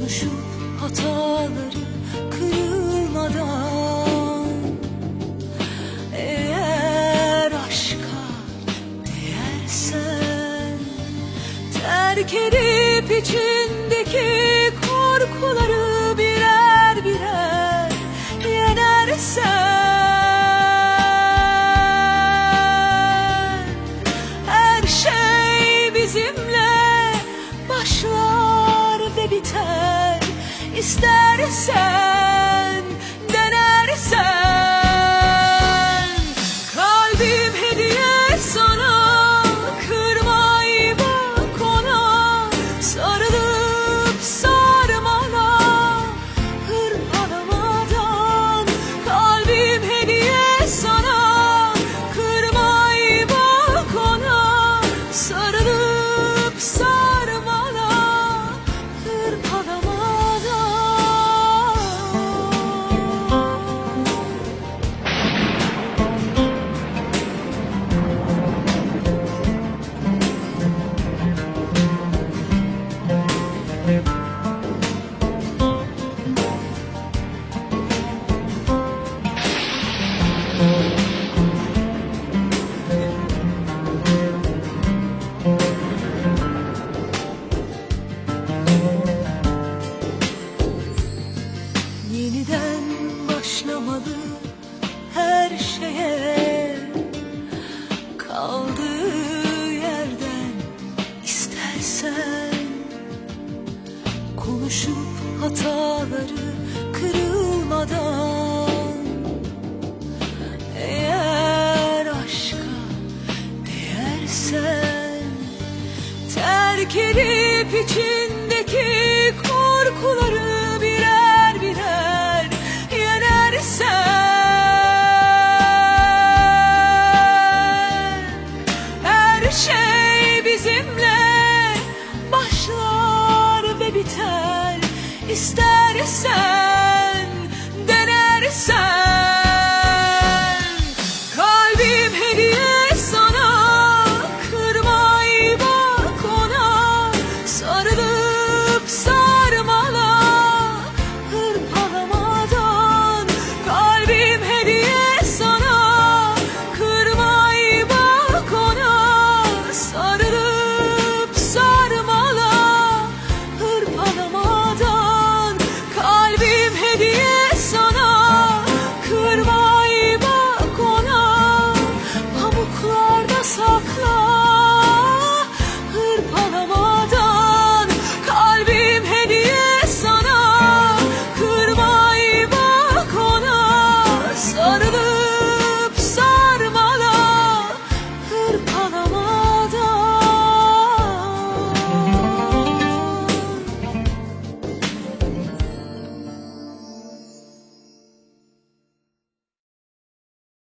Konuşup hataları kırılmadan Eğer aşka değersen Terk edip içindeki İstersen başlamalı her şeye. Kaldığı yerden istersen Konuşup hataları kırılmadan Eğer aşka değersen Terk edip içindeki korkuları